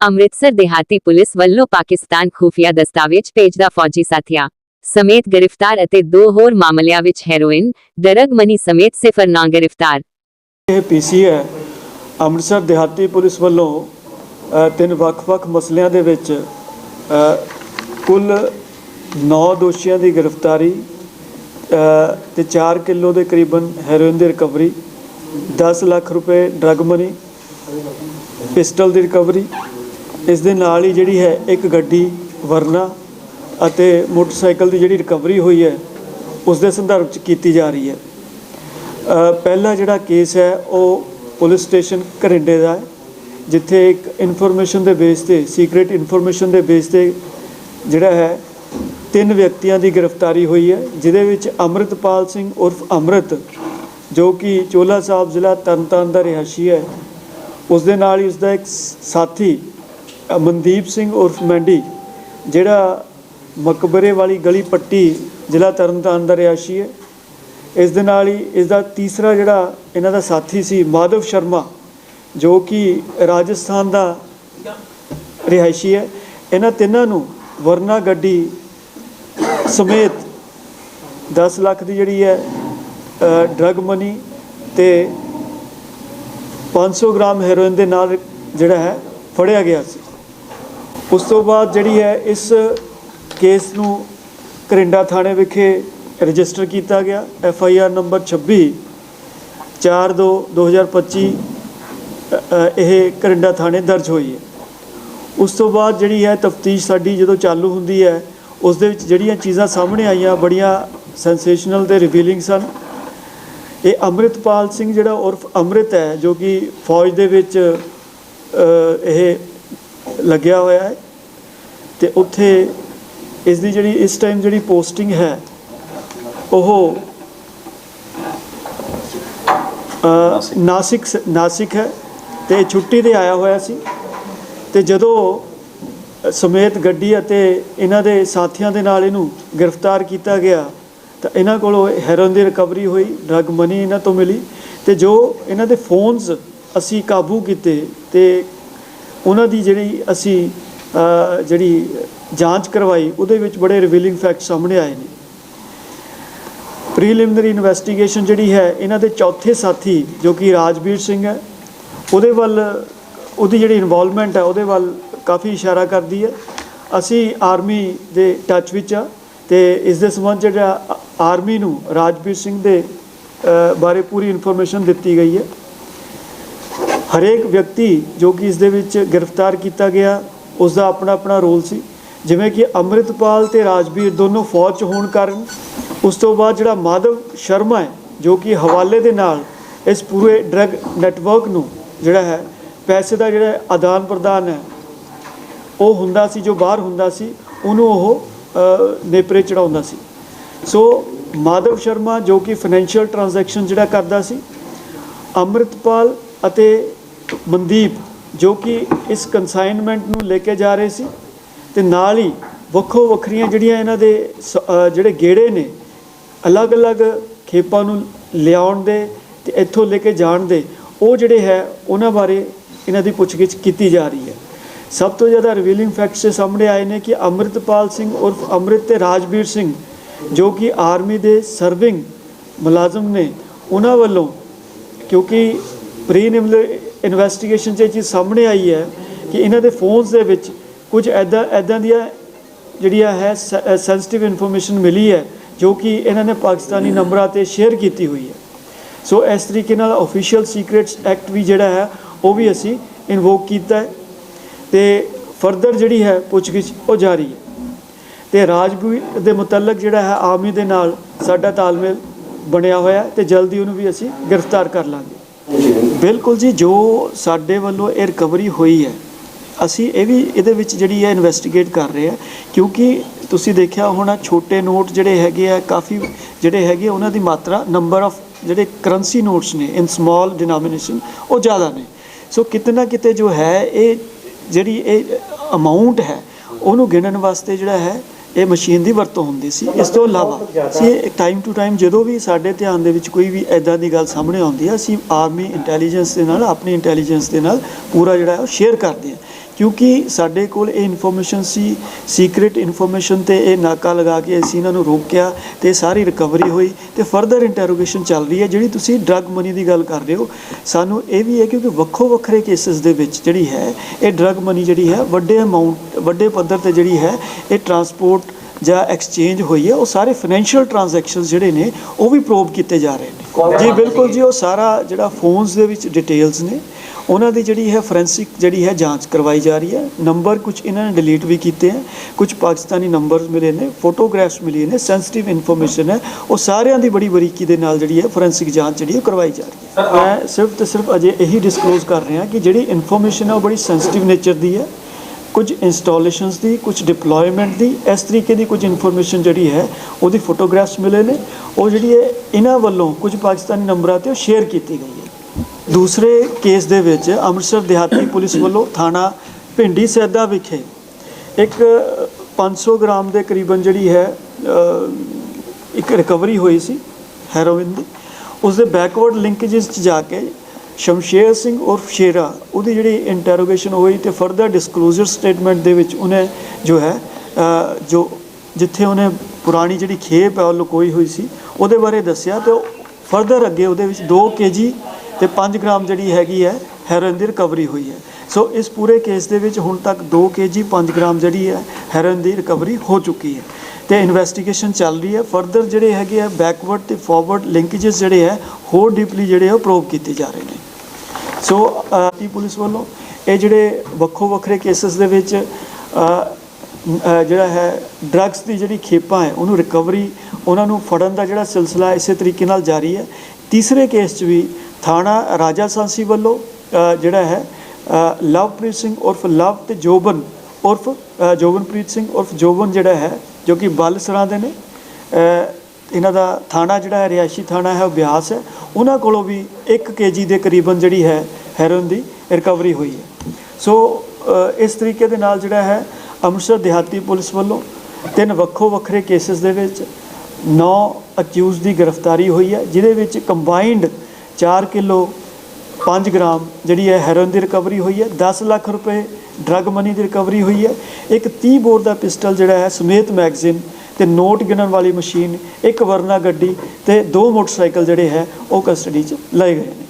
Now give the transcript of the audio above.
ਅੰਮ੍ਰਿਤਸਰ ਦਿਹਾਤੀ ਪੁਲਿਸ ਵੱਲੋਂ ਪਾਕਿਸਤਾਨ ਖੂਫੀਆ ਦਸਤਾਵੇਜ਼ ਭੇਜਦਾ ਫੌਜੀ ਸਾਥੀਆ ਸਮੇਤ ਗ੍ਰਿਫਤਾਰ ਅਤੇ ਦੋ ਹੋਰ ਮਾਮਲਿਆਂ ਵਿੱਚ ਹੈਰੋਇਨ ਡਰਗ ਮਨੀ ਸਮੇਤ ਸਿਫਰ ਨਾਂ ਗ੍ਰਿਫਤਾਰ। ਇਹ ਪੀਸੀ ਹੈ। ਅੰਮ੍ਰਿਤਸਰ ਦਿਹਾਤੀ ਪੁਲਿਸ ਵੱਲੋਂ ਤਿੰਨ ਵੱਖ-ਵੱਖ ਮਸਲਿਆਂ ਦੇ ਵਿੱਚ ਕੁੱਲ 9 ਦੋਸ਼ੀਆਂ ਦੀ ਗ੍ਰਿਫਤਾਰੀ ਅ, ਤੇ 4 ਕਿਲੋ ਦੇ ਕਰੀਬਨ ਹੈਰੋਇਨ ਦੀ ਰਿਕਵਰੀ 10 ਲੱਖ ਰੁਪਏ ਡਰਗ ਮਨੀ ਪਿਸਟਲ ਦੀ ਰਿਕਵਰੀ ਇਸ ਦੇ ਨਾਲ ਹੀ ਜਿਹੜੀ ਹੈ ਇੱਕ ਗੱਡੀ, ਵਰਨਾ ਅਤੇ ਮੋਟਰਸਾਈਕਲ ਦੀ ਜਿਹੜੀ ਰਿਕਵਰੀ ਹੋਈ ਹੈ, ਉਸ ਦੇ ਸੰਦਰਭ ਚ ਕੀਤੀ ਜਾ ਰਹੀ ਹੈ। ਪਹਿਲਾ ਜਿਹੜਾ ਕੇਸ ਹੈ, ਉਹ ਪੁਲਿਸ ਸਟੇਸ਼ਨ ਘਰਿੰਡੇ ਦਾ ਹੈ, ਜਿੱਥੇ ਇੱਕ ਇਨਫੋਰਮੇਸ਼ਨ ਦੇ ਬੇਸ ਤੇ ਸੀਕ੍ਰੀਟ ਇਨਫੋਰਮੇਸ਼ਨ ਦੇ ਬੇਸ ਤੇ ਜਿਹੜਾ ਹੈ, ਤਿੰਨ ਵਿਅਕਤੀਆਂ ਦੀ ਗ੍ਰਿਫਤਾਰੀ ਹੋਈ ਹੈ ਜਿਦੇ ਵਿੱਚ ਅੰਮ੍ਰਿਤਪਾਲ ਸਿੰਘ ਉਰਫ ਅੰਮ੍ਰਿਤ, ਜੋ ਕਿ ਚੋਲਾ ਸਾਹਿਬ ਜ਼ਿਲ੍ਹਾ ਤਰਨਤਾਰਨ ਦਾ ਰਿਹਾਇਸ਼ੀ ਹੈ, ਉਸ ਦੇ ਨਾਲ ਹੀ ਉਸ ਦਾ ਇੱਕ ਸਾਥੀ ਮਨਦੀਪ ਸਿੰਘ ਉਰਫ ਮੈਂਡੀ, ਜਿਹੜਾ ਮਕਬਰੇ ਵਾਲੀ ਗਲੀ ਪੱਟੀ ਜ਼ਿਲ੍ਹਾ ਤਰਨਤਾਰਨ ਦਾ ਰਿਹਾਇਸ਼ੀ ਹੈ। ਇਸ ਦੇ ਨਾਲ ਹੀ ਇਸ ਦਾ ਤੀਸਰਾ ਜਿਹੜਾ ਇਹਨਾਂ ਦਾ ਸਾਥੀ ਸੀ ਮਾਧਵ ਸ਼ਰਮਾ, ਜੋ ਕਿ ਰਾਜਸਥਾਨ ਦਾ ਰਿਹਾਇਸ਼ੀ ਹੈ। ਇਹਨਾਂ ਤਿੰਨਾਂ ਨੂੰ ਵਰਨਾ ਗੱਡੀ ਸਮੇਤ 10 ਲੱਖ ਦੀ ਜਿਹੜੀ ਹੈ ਡਰਗ ਮਨੀ ਤੇ 500 ਗ੍ਰਾਮ ਹੈਰੋਇਨ ਦੇ ਨਾਲ ਜਿਹੜਾ ਹੈ, ਫੜਿਆ ਗਿਆ ਸੀ। ਉਸ ਤੋਂ ਬਾਅਦ ਜਿਹੜੀ ਹੈ ਇਸ ਕੇਸ ਨੂੰ ਕਰਿੰਡਾ ਥਾਣੇ ਵਿਖੇ ਰਜਿਸਟਰ ਕੀਤਾ ਗਿਆ। ਐਫ ਆਈ ਆਰ ਨੰਬਰ 26 4 2 2025 ਅ, ਅ, ਇਹ ਕਰਿੰਡਾ ਥਾਣੇ ਦਰਜ ਹੋਈ ਹੈ। ਉਸ ਤੋਂ ਬਾਅਦ ਜਿਹੜੀ ਹੈ ਤਫਤੀਸ਼ ਸਾਡੀ ਜਦੋਂ ਚਾਲੂ ਹੁੰਦੀ ਹੈ ਉਸ ਦੇ ਵਿੱਚ ਜਿਹੜੀਆਂ ਚੀਜ਼ਾਂ ਸਾਹਮਣੇ ਆਈਆਂ ਬੜੀਆਂ ਸੈਂਸੇਸ਼ਨਲ ਤੇ ਰਿਵੀਲਿੰਗ ਸਨ। ਇਹ ਅੰਮ੍ਰਿਤਪਾਲ ਸਿੰਘ ਜਿਹੜਾ ਉਰਫ ਅੰਮ੍ਰਿਤ ਹੈ ਜੋ ਕਿ ਫੌਜ ਦੇ ਵਿੱਚ ਇਹ ਲੱਗਿਆ ਹੋਇਆ ਹੈ ਤੇ ਉੱਥੇ ਇਸ ਦੀ ਜਿਹੜੀ ਇਸ ਟਾਈਮ ਜਿਹੜੀ ਪੋਸਟਿੰਗ ਹੈ ਉਹ ਨਾਸਿਕ। ਨਾਸਿਕ ਹੈ ਤੇ ਛੁੱਟੀ ਤੇ ਆਇਆ ਹੋਇਆ ਸੀ ਤੇ ਜਦੋਂ ਸਮੇਤ ਗੱਡੀ ਅਤੇ ਇਹਨਾਂ ਦੇ ਸਾਥੀਆਂ ਦੇ ਨਾਲ ਇਹਨੂੰ ਗ੍ਰਿਫਤਾਰ ਕੀਤਾ ਗਿਆ ਤਾਂ ਇਹਨਾਂ ਕੋਲੋਂ ਹੈਰੋਇਨ ਦੀ ਰਿਕਵਰੀ ਹੋਈ ਡਰਗ ਮਨੀ ਇਹਨਾਂ ਤੋਂ ਮਿਲੀ ਤੇ ਜੋ ਇਹਨਾਂ ਦੇ ਫੋਨਸ ਅਸੀਂ ਕਾਬੂ ਕੀਤੇ ਤੇ ਉਹਨਾਂ ਦੀ ਜਿਹੜੀ ਅਸੀਂ ਜਿਹੜੀ ਜਾਂਚ ਕਰਵਾਈ, ਉਹਦੇ ਵਿੱਚ ਬੜੇ ਰਿਵੀਲਿੰਗ ਫੈਕਟ ਸਾਹਮਣੇ ਆਏ ਨੇ। ਪ੍ਰੀਲਿਮਿਨਰੀ ਇਨਵੈਸਟੀਗੇਸ਼ਨ ਜਿਹੜੀ ਹੈ, ਇਹਨਾਂ ਦੇ ਚੌਥੇ ਸਾਥੀ, ਜੋ ਕਿ ਰਾਜਵੀਰ ਸਿੰਘ ਹੈ, ਉਹਦੇ ਵੱਲ, ਉਹਦੀ ਜਿਹੜੀ ਇਨਵੋਲਵਮੈਂਟ ਹੈ, ਉਹਦੇ ਵੱਲ ਕਾਫੀ ਇਸ਼ਾਰਾ ਕਰਦੀ ਹੈ। ਅਸੀਂ ਆਰਮੀ ਦੇ ਟੱਚ ਵਿੱਚ ਆ ਤੇ ਇਸ ਦੇ ਸੰਬੰਧ 'ਚ ਜਿਹੜਾ ਆਰਮੀ ਨੂੰ ਰਾਜਵੀਰ ਸਿੰਘ ਦੇ ਬਾਰੇ ਪੂਰੀ ਇਨਫੋਰਮੇਸ਼ਨ ਦਿੱਤੀ ਗਈ ਹੈ। ਹਰੇਕ ਵਿਅਕਤੀ ਜੋ ਕਿ ਇਸ ਦੇ ਵਿੱਚ ਗ੍ਰਿਫਤਾਰ ਕੀਤਾ ਗਿਆ ਉਸ ਦਾ ਆਪਣਾ ਆਪਣਾ ਰੋਲ ਸੀ। ਜਿਵੇਂ ਕਿ ਅੰਮ੍ਰਿਤਪਾਲ ਤੇ ਰਾਜਵੀਰ ਦੋਨੋਂ ਫੌਜ 'ਚ ਹੋਣ ਕਾਰਨ, ਉਸ ਤੋਂ ਬਾਅਦ ਜਿਹੜਾ ਮਾਧਵ ਸ਼ਰਮਾ ਹੈ, ਜੋ ਕਿ ਹਵਾਲੇ ਦੇ ਨਾਲ ਇਸ ਪੂਰੇ ਡਰੱਗ ਨੈਟਵਰਕ ਨੂੰ ਜਿਹੜਾ ਹੈ, ਪੈਸੇ ਦਾ ਜਿਹੜਾ ਆਦਾਨ ਪ੍ਰਦਾਨ ਹੈ, ਉਹ ਹੁੰਦਾ ਸੀ, ਜੋ ਬਾਹਰ ਹੁੰਦਾ ਸੀ, ਉਹਨੂੰ ਉਹ ਨੇਪਰੇ ਚੜਾਉਂਦਾ ਸੀ। ਸੋ ਮਾਧਵ ਸ਼ਰਮਾ ਜੋ ਕਿ ਫਾਈਨੈਂਸ਼ੀਅਲ ਟ੍ਰਾਂਜੈਕਸ਼ਨ ਜਿਹੜਾ ਕਰਦਾ ਸੀ, ਅੰਮ੍ਰਿਤਪਾਲ ਅਤੇ ਮਨਦੀਪ ਜੋ ਕਿ ਇਸ ਕਨਸਾਈਨਮੈਂਟ ਨੂੰ ਲੈ ਕੇ ਜਾ ਰਹੇ ਸੀ ਤੇ ਨਾਲ ਹੀ ਵੱਖੋ ਵੱਖਰੀਆਂ ਜਿਹੜੀਆਂ ਇਹਨਾਂ ਦੇ ਸ- ਜਿਹੜੇ ਗੇੜੇ ਨੇ ਅਲੱਗ-ਅਲੱਗ ਖੇਪਾਂ ਨੂੰ ਲਿਆਉਣ ਦੇ ਤੇ ਇੱਥੋਂ ਲੈ ਕੇ ਜਾਣ ਦੇ, ਉਹ ਜਿਹੜੇ ਹੈ, ਉਹਨਾਂ ਬਾਰੇ ਇਹਨਾਂ ਦੀ ਪੁੱਛਗਿੱਛ ਕੀਤੀ ਜਾ ਰਹੀ ਹੈ। ਸਭ ਤੋਂ ਜ਼ਿਆਦਾ ਰਿਵੀਲਿੰਗ ਫੈਕਟਸ ਦੇ ਸਾਹਮਣੇ ਆਏ ਨੇ ਕਿ ਅੰਮ੍ਰਿਤਪਾਲ ਸਿੰਘ ਉਰਫ ਅੰਮ੍ਰਿਤ ਤੇ ਰਾਜਵੀਰ ਸਿੰਘ, ਜੋ ਕਿ ਆਰਮੀ ਦੇ ਸਰਵਿੰਗ ਮੁਲਾਜ਼ਮ ਨੇ, ਉਹਨਾਂ ਵੱਲੋਂ ਕਿਉਂਕਿ ਪ੍ਰੀਲਿਮਿਨਰੀ ਇਨਵੈਸਟੀਗੇਸ਼ਨ 'ਚ ਇਹ ਚੀਜ਼ ਸਾਹਮਣੇ ਆਈ ਹੈ ਕਿ ਇਹਨਾਂ ਦੇ ਫੋਨਸ ਦੇ ਵਿੱਚ ਕੁਝ ਐਦਾਂ ਐਦਾਂ ਦੀਆਂ ਜਿਹੜੀਆਂ ਹੈ ਸੈਂਸਿਟਿਵ ਇਨਫੋਰਮੇਸ਼ਨ ਮਿਲੀ ਹੈ, ਜੋ ਕਿ ਇਹਨਾਂ ਨੇ ਪਾਕਿਸਤਾਨੀ ਨੰਬਰਾਂ ਤੇ ਸ਼ੇਅਰ ਕੀਤੀ ਹੋਈ ਹੈ। ਸੋ ਇਸ ਤਰੀਕੇ ਨਾਲ ਅਫੀਸ਼ੀਅਲ ਸੀਕ੍ਰੀਟਸ ਐਕਟ ਵੀ ਜਿਹੜਾ ਹੈ, ਉਹ ਵੀ ਅਸੀਂ ਇਨਵੋਕ ਕੀਤਾ ਹੈ ਤੇ ਫਰਦਰ ਜਿਹੜੀ ਹੈ ਪੁੱਛਗਿੱਛ ਉਹ ਜਾਰੀ ਹੈ। ਤੇ ਰਾਜਵੀਰ ਦੇ ਮੁਤਲਕ ਜਿਹੜਾ ਹੈ, ਆਰਮੀ ਦੇ ਨਾਲ ਸਾਡਾ ਤਾਲਮੇਲ ਬਣਿਆ ਹੋਇਆ ਹੈ ਤੇ ਜਲਦੀ ਉਹਨੂੰ ਵੀ ਅਸੀਂ ਗ੍ਰਿਫਤਾਰ ਕਰ ਲਾਂਗੇ। ਬਿਲਕੁਲ ਜੀ, ਜੋ ਸਾਡੇ ਵੱਲੋਂ ਇਹ ਰਿਕਵਰੀ ਹੋਈ ਹੈ, ਅਸੀਂ ਇਹ ਵੀ ਇਹਦੇ ਵਿੱਚ ਜਿਹੜੀ ਹੈ ਇਨਵੈਸਟੀਗੇਟ ਕਰ ਰਹੇ ਹਾਂ, ਕਿਉਂਕਿ ਤੁਸੀਂ ਦੇਖਿਆ ਹੋਣਾ ਛੋਟੇ ਨੋਟ ਜਿਹੜੇ ਹੈਗੇ ਆ, ਕਾਫੀ ਜਿਹੜੇ ਹੈਗੇ ਉਹਨਾਂ ਦੀ ਮਾਤਰਾ ਨੰਬਰ ਆਫ ਜਿਹੜੇ ਕਰੰਸੀ ਨੋਟਸ ਨੇ ਇਨ ਸਮਾਲ ਡਿਨੋਮੀਨੇਸ਼ਨ ਉਹ ਜ਼ਿਆਦਾ ਨੇ। ਸੋ ਕਿਤੇ ਨਾ ਕਿਤੇ ਜੋ ਹੈ, ਇਹ ਜਿਹੜੀ ਇਹ ਅਮਾਉਂਟ ਹੈ, ਉਹਨੂੰ ਗਿਣਨ ਵਾਸਤੇ ਜਿਹੜਾ ਹੈ ਇਹ ਮਸ਼ੀਨ ਦੀ ਵਰਤੋਂ ਹੁੰਦੀ ਸੀ ਇਸ ਤੋਂ ਇਲਾਵਾ ਅਸੀਂ ਟਾਈਮ ਟੂ ਟਾਈਮ ਜਦੋਂ ਵੀ ਸਾਡੇ ਧਿਆਨ ਦੇ ਵਿੱਚ ਕੋਈ ਵੀ ਐਦਾਂ ਦੀ ਗੱਲ ਸਾਹਮਣੇ ਆਉਂਦੀ ਹੈ ਅਸੀਂ ਆਰਮੀ ਇੰਟੈਲੀਜੈਂਸ ਦੇ ਨਾਲ ਆਪਣੀ ਇੰਟੈਲੀਜੈਂਸ ਦੇ ਨਾਲ ਪੂਰਾ ਜਿਹੜਾ ਉਹ ਸ਼ੇਅਰ ਕਰਦੇ ਹਾਂ ਕਿਉਂਕਿ ਸਾਡੇ ਕੋਲ ਇਹ ਇਨਫੋਰਮੇਸ਼ਨ ਸੀ ਸੀਕ੍ਰੀਟ ਇਨਫੋਰਮੇਸ਼ਨ ਤੇ ਇਹ ਨਾਕਾ ਲਗਾ ਕੇ ਅਸੀਂ ਇਹਨਾਂ ਨੂੰ ਰੋਕਿਆ ਤੇ ਸਾਰੀ ਰਿਕਵਰੀ ਹੋਈ ਤੇ ਫਰਦਰ ਇੰਟਰੋਗੇਸ਼ਨ ਚੱਲ ਰਹੀ ਹੈ ਜਿਹੜੀ ਤੁਸੀਂ ਡਰੱਗ ਮਨੀ ਦੀ ਗੱਲ ਕਰ ਰਹੇ ਹੋ। ਸਾਨੂੰ ਇਹ ਵੀ ਹੈ ਕਿਉਂਕਿ ਵੱਖੋ ਵੱਖਰੇ ਕੇਸਿਸ ਦੇ ਵਿੱਚ ਜਿਹੜੀ ਹੈ ਇਹ ਡਰੱਗ ਮਨੀ ਜਿਹੜੀ ਹੈ ਵੱਡੇ ਅਮਾਉਂਟ ਵੱਡੇ ਪੱਧਰ ਤੇ ਜਿਹੜੀ ਹੈ ਇਹ ਟਰਾਂਸਪੋਰਟ ਜਾਂ ਐਕਸਚੇਂਜ ਹੋਈ ਹੈ ਉਹ ਸਾਰੇ ਫਾਈਨੈਂਸ਼ੀਅਲ ਟ੍ਰਾਂਜੈਕਸ਼ਨਸ ਜਿਹੜੇ ਨੇ ਉਹ ਵੀ ਪ੍ਰੋਬ ਕੀਤੇ ਜਾ ਰਹੇ ਨੇ। ਜੀ ਬਿਲਕੁਲ ਜੀ ਉਹ ਸਾਰਾ ਜਿਹੜਾ ਫੋਨਸ ਦੇ ਵਿੱਚ ਡਿਟੇਲਸ ਨੇ ਉਹਨਾਂ ਦੀ ਜਿਹੜੀ ਹੈ ਫੋਰੈਂਸਿਕ ਜਿਹੜੀ ਹੈ ਜਾਂਚ ਕਰਵਾਈ ਜਾ ਰਹੀ ਹੈ। ਨੰਬਰ ਕੁਝ ਇਹਨਾਂ ਨੇ ਡਿਲੀਟ ਵੀ ਕੀਤੇ ਹੈ ਕੁਝ ਪਾਕਿਸਤਾਨੀ ਨੰਬਰਸ ਮਿਲੇ ਨੇ ਫੋਟੋਗ੍ਰਾਫਸ ਮਿਲੇ ਨੇ ਸੈਂਸਿਟਿਵ ਇਨਫੋਰਮੇਸ਼ਨ ਹੈ ਉਹ ਸਾਰਿਆਂ ਦੀ ਬੜੀ ਬਰੀਕੀ ਦੇ ਨਾਲ ਜਿਹੜੀ ਹੈ ਫੋਰੈਂਸਿਕ ਜਾਂਚ ਜਿਹੜੀ ਹੈ ਉਹ ਕਰਵਾਈ ਜਾ ਰਹੀ ਹੈ। ਮੈਂ ਸਿਰਫ ਤੇ ਸਿਰਫ ਅਜੇ ਇਹੀ ਡਿਸਕਲੋਜ਼ ਕਰ ਰਿਹਾ ਕਿ ਜਿਹੜੀ ਇਨਫੋਰਮੇਸ਼ਨ ਹੈ ਉਹ ਬੜੀ ਸੈਂਸਿਟਿਵ ਨੇਚਰ ਦੀ ਹੈ। ਕੁਝ ਇੰਸਟਾਲੇਸ਼ਨਸ ਦੀ, ਕੁਝ ਡਿਪਲੋਇਮੈਂਟ ਦੀ, ਇਸ ਤਰੀਕੇ ਦੀ ਕੁਝ ਇਨਫੋਰਮੇਸ਼ਨ ਜਿਹੜੀ ਹੈ, ਉਹਦੀ ਫੋਟੋਗ੍ਰਾਫਸ ਮਿਲੇ ਨੇ। ਉਹ ਜਿਹੜੀ ਹੈ, ਇਹਨਾਂ ਵੱਲੋਂ ਕੁਝ ਪਾਕਿਸਤਾਨੀ ਨੰਬਰਾਂ ਤੇ ਉਹ ਸ਼ੇਅਰ ਕੀਤੀ ਗਈ ਹੈ। ਦੂਸਰੇ ਕੇਸ ਦੇ ਵਿੱਚ ਅੰਮ੍ਰਿਤਸਰ ਦਿਹਾਤੀ ਪੁਲਿਸ ਵੱਲੋਂ ਥਾਣਾ ਭਿੰਡੀ ਸੈਦਾ ਵਿਖੇ ਇੱਕ 500 ਗ੍ਰਾਮ ਦੇ ਕਰੀਬਨ ਜਿਹੜੀ ਹੈ ਇੱਕ ਰਿਕਵਰੀ ਹੋਈ ਸੀ, ਹੈਰੋਇਨ ਦੀ। ਉਸ ਦੇ ਬੈਕਵਰਡ ਲਿੰਕੇजेस 'ਚ ਜਾ ਕੇ ਸ਼ਮਸ਼ੇਰ ਸਿੰਘ ਉਰਫ ਸ਼ੇਰਾ, ਉਹਦੀ ਜਿਹੜੀ ਇੰਟਰੋਗੇਸ਼ਨ ਹੋਈ ਤੇ ਫਰਦਰ ਡਿਸਕਲੋਜ਼ਰ ਸਟੇਟਮੈਂਟ ਦੇ ਵਿੱਚ ਉਹਨੇ ਜੋ ਹੈ ਜੋ ਜਿੱਥੇ ਉਹਨੇ ਪੁਰਾਣੀ ਜਿਹੜੀ ਖੇਪ ਹੈ, ਉਹ ਲੁਕੋਈ ਹੋਈ ਸੀ, ਉਹਦੇ ਬਾਰੇ ਦੱਸਿਆ ਤੇ ਫਰਦਰ ਅੱਗੇ ਉਹਦੇ ਵਿੱਚ 2 ਕੇਜੀ ਤੇ 5 ਗ੍ਰਾਮ ਜਿਹੜੀ ਹੈਗੀ ਹੈ ਹੈਰੋਇਨ ਦੀ ਰਿਕਵਰੀ ਹੋਈ ਹੈ। ਸੋ ਇਸ ਪੂਰੇ ਕੇਸ ਦੇ ਵਿੱਚ ਹੁਣ ਤੱਕ 2 ਕੇਜੀ 5 ਗ੍ਰਾਮ ਜਿਹੜੀ ਹੈ ਹੈਰੋਇਨ ਦੀ ਰਿਕਵਰੀ ਹੋ ਚੁੱਕੀ ਹੈ। ਤੇ ਇਨਵੈਸਟੀਗੇਸ਼ਨ ਚੱਲ ਰਹੀ ਹੈ। ਫਰਦਰ ਜਿਹੜੇ ਹੈਗੇ ਆ ਬੈਕਵਰਡ ਤੇ ਫਾਰਵਰਡ ਲਿੰਕੇजेस ਜਿਹੜੇ ਹੈ, ਹੋਰ ਡੀਪਲੀ ਜਿਹੜੇ ਆ, ਉਹ ਪ੍ਰੋਬ ਕੀਤੇ ਜਾ ਰਹੇ ਨੇ। ਸੋ ਟੀ ਪੁਲਿਸ ਵੱਲੋਂ ਇਹ ਜਿਹੜੇ ਵੱਖੋ ਵੱਖਰੇ ਕੇਸਸ ਦੇ ਵਿੱਚ ਜਿਹੜਾ ਹੈ ਡਰੱਗਸ ਦੀ ਜਿਹੜੀ ਖੇਪਾਂ ਹੈ, ਉਹਨੂੰ ਰਿਕਵਰੀ ਉਹਨਾਂ ਨੂੰ ਫੜਨ ਦਾ ਜਿਹੜਾ ਸਿਲਸਿਲਾ ਇਸੇ ਤਰੀਕੇ ਨਾਲ ਜਾਰੀ ਹੈ। ਤੀਸਰੇ ਕੇਸ 'ਚ ਵੀ ਥਾਣਾ ਰਾਜਾ ਸਾਂਸੀ ਵੱਲੋਂ ਜਿਹੜਾ ਹੈ ਲਵਪ੍ਰੀਤ ਸਿੰਘ ਉਰਫ ਲਵ ਤੇ ਜੋਬਨ ਉਰਫ ਜੋਬਨਪ੍ਰੀਤ ਸਿੰਘ ਉਰਫ ਜੋਬਨ ਜਿਹੜਾ ਹੈ, ਜੋ ਕਿ ਬਾਲਸਰਾਂ ਦੇ ਨੇ ਇਹਨਾਂ ਦਾ ਥਾਣਾ ਜਿਹੜਾ ਹੈ, ਰਿਹਾਇਸ਼ੀ ਥਾਣਾ ਹੈ, ਉਹ ਬਿਆਸ ਹੈ। ਉਹਨਾਂ ਕੋਲੋਂ ਵੀ 1 ਕੇਜੀ ਦੇ ਕਰੀਬਨ ਜਿਹੜੀ ਹੈ, ਹੈਰੋਇਨ ਦੀ ਰਿਕਵਰੀ ਹੋਈ ਹੈ। ਸੋ ਇਸ ਤਰੀਕੇ ਦੇ ਨਾਲ ਜਿਹੜਾ ਹੈ, ਅੰਮ੍ਰਿਤਸਰ ਦਿਹਾਤੀ ਪੁਲਿਸ ਵੱਲੋਂ ਤਿੰਨ ਵੱਖੋ ਵੱਖਰੇ ਕੇਸਿਸ ਦੇ ਵਿੱਚ 9 ਅਕਿਊਜ਼ ਦੀ ਗ੍ਰਿਫਤਾਰੀ ਹੋਈ ਹੈ, ਜਿਹਦੇ ਵਿੱਚ ਕੰਬਾਈਨਡ 4 ਕਿਲੋ 5 ਗ੍ਰਾਮ ਜਿਹੜੀ ਹੈ ਹੈਰੋਇਨ ਦੀ ਰਿਕਵਰੀ ਹੋਈ ਹੈ 10 ਲੱਖ ਰੁਪਏ ਡਰੱਗ ਮਨੀ ਦੀ ਰਿਕਵਰੀ ਹੋਈ ਹੈ। ਇੱਕ 30 ਬੋਰ ਦਾ ਪਿਸਟਲ ਜਿਹੜਾ ਹੈ, ਸਮੇਤ ਮੈਗਜ਼ੀਨ ਤੇ ਨੋਟ ਗਿਣਨ ਵਾਲੀ ਮਸ਼ੀਨ, ਇੱਕ ਵਰਨਾ ਗੱਡੀ ਤੇ ਦੋ ਮੋਟਰਸਾਈਕਲ ਜਿਹੜੇ ਹੈ, ਉਹ ਕਸਟਡੀ 'ਚ ਲਏ ਗਏ ਨੇ।